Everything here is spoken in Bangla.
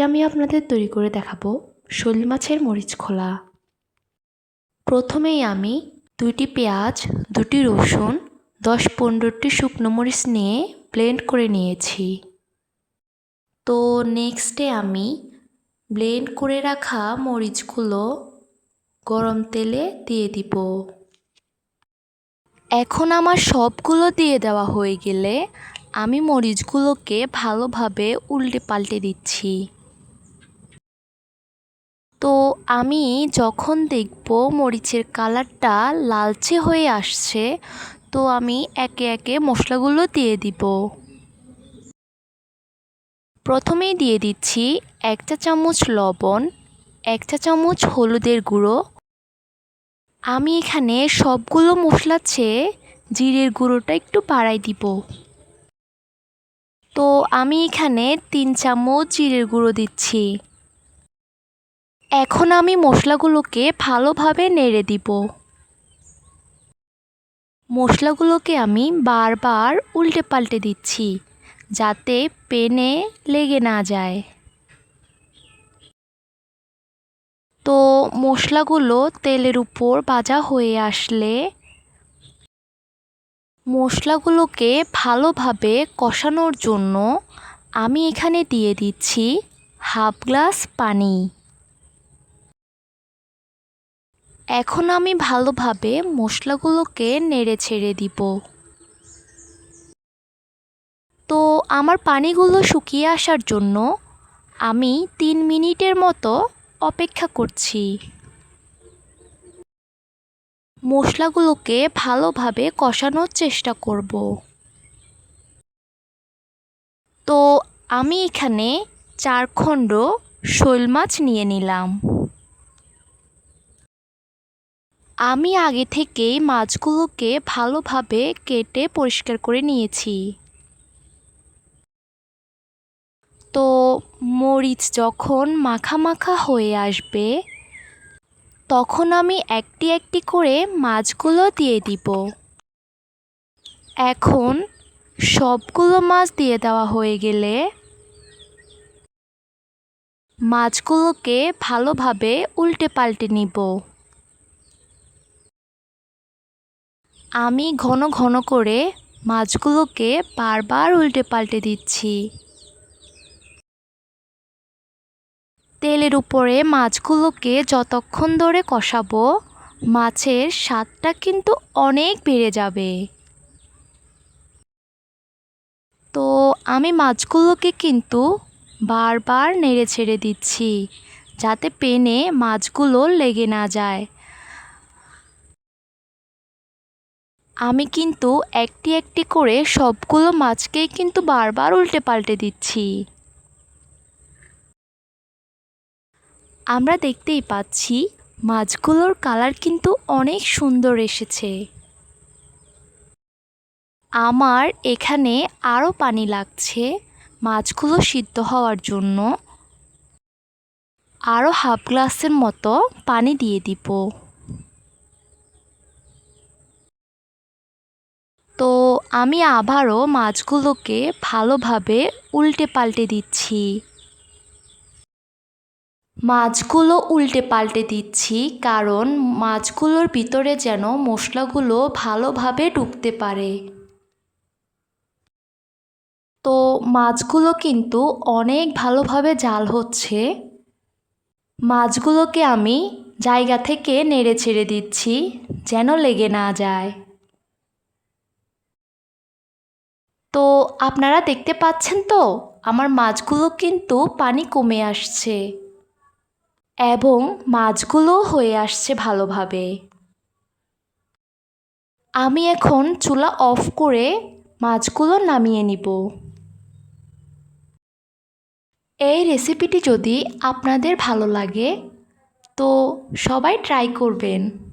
আমি আপনাদের তৈরি করে দেখাবো শোল মাছের মরিচ খোলা। প্রথমেই আমি দুইটি পেঁয়াজ, দুটি রসুন, দশ পনেরোটি শুকনো মরিচ নিয়ে ব্লেন্ড করে নিয়েছি। তো নেক্সটে আমি ব্লেন্ড করে রাখা মরিচগুলো গরম তেলে দিয়ে দিব। এখন আমার সবগুলো দিয়ে দেওয়া হয়ে গেলে আমি মরিচগুলোকে ভালোভাবে উল্টে পাল্টে দিচ্ছি। তো আমি যখন দেখব মরিচের কালারটা লালচে হয়ে আসছে, তো আমি একে একে মশলাগুলো দিয়ে দিব। প্রথমেই দিয়ে দিচ্ছি এক চা চামচ লবণ, এক চা চামচ হলুদের গুঁড়ো। আমি এখানে সবগুলো মশলা চেয়ে জিরের গুঁড়োটা একটু বাড়াই দিব। তো আমি এখানে তিন চামচ জিরের গুঁড়ো দিচ্ছি। এখন আমি মশলাগুলোকে ভালোভাবে নেড়ে দিব। মশলাগুলোকে আমি বারবার উল্টে পাল্টে দিচ্ছি, যাতে পেনে লেগে না যায়। তো মশলাগুলো তেলের উপর ভাজা হয়ে আসলে মশলাগুলোকে ভালোভাবে কষানোর জন্য আমি এখানে দিয়ে দিচ্ছি হাফ গ্লাস পানি। এখন আমি ভালোভাবে মশলাগুলোকে নেড়ে ছেড়ে দিব। তো আমার পানিগুলো শুকিয়ে আসার জন্য আমি তিন মিনিটের মতো অপেক্ষা করছি। মশলাগুলোকে ভালোভাবে কষানোর চেষ্টা করব। তো আমি এখানে চার খণ্ড শোল মাছ নিয়ে নিলাম। আমি আগে থেকেই মাছগুলোকে ভালোভাবে কেটে পরিষ্কার করে নিয়েছি। তো মরিচ যখন মাখা মাখা হয়ে আসবে, তখন আমি একটি একটি করে মাছগুলো দিয়ে দিব। এখন সবগুলো মাছ দিয়ে দেওয়া হয়ে গেলে মাছগুলোকে ভালোভাবে উল্টে পাল্টে নিব। আমি ঘন ঘন করে মাছগুলোকে বারবার উল্টে পাল্টে দিচ্ছি। তেলের উপরে মাছগুলোকে যতক্ষণ ধরে কষাবো, মাছের স্বাদটা কিন্তু অনেক বেড়ে যাবে। তো আমি মাছগুলোকে কিন্তু বারবার নেড়ে ছেড়ে দিচ্ছি, যাতে পেনে মাছগুলো লেগে না যায়। আমি কিন্তু একটি একটি করে সবগুলো মাছকেই কিন্তু বারবার উল্টে পাল্টে দিচ্ছি। আমরা দেখতেই পাচ্ছি মাছগুলোর কালার কিন্তু অনেক সুন্দর এসেছে। আমার এখানে আরও পানি লাগছে মাছগুলো সিদ্ধ হওয়ার জন্য। আরও হাফ গ্লাসের মতো পানি দিয়ে দিব। তো আমি আবারও মাছগুলোকে ভালোভাবে উল্টে পাল্টে দিচ্ছি। মাছগুলো উল্টে পাল্টে দিচ্ছি কারণ মাছগুলোর ভিতরে যেন মশলাগুলো ভালোভাবে ঢুকতে পারে। তো মাছগুলো কিন্তু অনেক ভালোভাবে জাল হচ্ছে। মাছগুলোকে আমি জায়গা থেকে নেড়ে ছেড়ে দিচ্ছি যেন লেগে না যায়। আপনারা দেখতে পাচ্ছেন তো? আমার মাছগুলো কিন্তু পানি কমে আসছে। এবং মাছগুলো হয়ে আসছে ভালোভাবে। আমি এখন চুলা অফ করে মাছগুলো নামিয়ে নিব। এই রেসিপিটি যদি আপনাদের ভালো লাগে, তো সবাই ট্রাই করবেন।